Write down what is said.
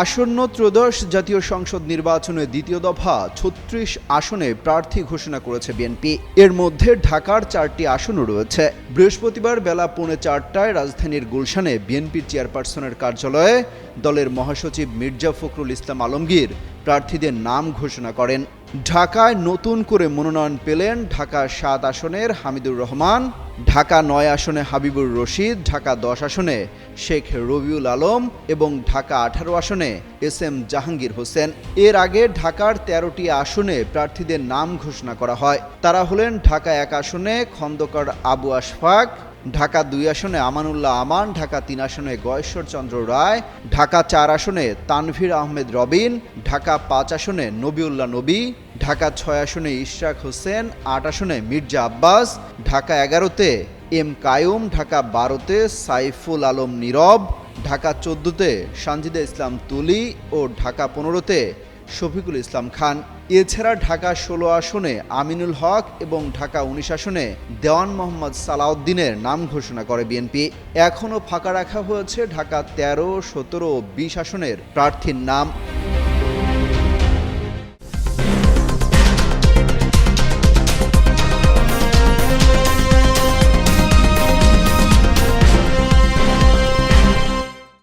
আসন্ন ত্রয়োদশ জাতীয় সংসদ নির্বাচনে দ্বিতীয় দফা ছত্রিশ আসনে প্রার্থী ঘোষণা করেছে বিএনপি। এর মধ্যে ঢাকার চারটি আসনও রয়েছে। বৃহস্পতিবার বেলা পৌনে চারটায় রাজধানীর গুলশানে বিএনপির চেয়ারপারসনের কার্যালয়ে দলের মহাসচিব মির্জা ফখরুল ইসলাম আলমগীর প্রার্থীদের নাম ঘোষণা করেন। ঢাকায় নতুন করে মনোনয়ন পেলেন ঢাকা সাত আসনের হামিদুর রহমান, ঢাকা নয় আসনে হাবিবুর রশিদ, ঢাকা দশ আসনে শেখ রবিউল আলম এবং ঢাকা আঠারো আসনে এস এম জাহাঙ্গীর হোসেন। এর আগে ঢাকার তেরোটি আসনে প্রার্থীদের নাম ঘোষণা করা হয়। তারা হলেন ঢাকা এক আসনে খন্দকার আবু আশফাক ঢাকা দুই আসনে আমানুল্লাহ আমান, ঢাকা তিন আসনে গয়েশ্বর চন্দ্র রায়, ঢাকা চার আসনে তানভীর আহমেদ রবিন, ঢাকা পাঁচ আসনে নবিউল্লাহ নবী, ঢাকা ছয় আসনে ইশরাক হোসেন, আট আসনে মির্জা আব্বাস, ঢাকা এগারোতে এম কায়ুম, ঢাকা বারোতে সাইফুল আলম নীরব, ঢাকা চোদ্দোতে সানজিদা ইসলাম তুলি ও ঢাকা পনেরোতে শফিকুল ইসলাম খান। এছাড়া ঢাকা ষোলো আসনে আমিনুল হক এবং ঢাকা উনিশ আসনে দেওয়ান মোহাম্মদ সালাউদ্দিনের নাম ঘোষণা করে বিএনপি। এখনও ফাঁকা রাখা হয়েছে ঢাকা তেরো, সতেরো ও বিশ আসনের প্রার্থীর নাম।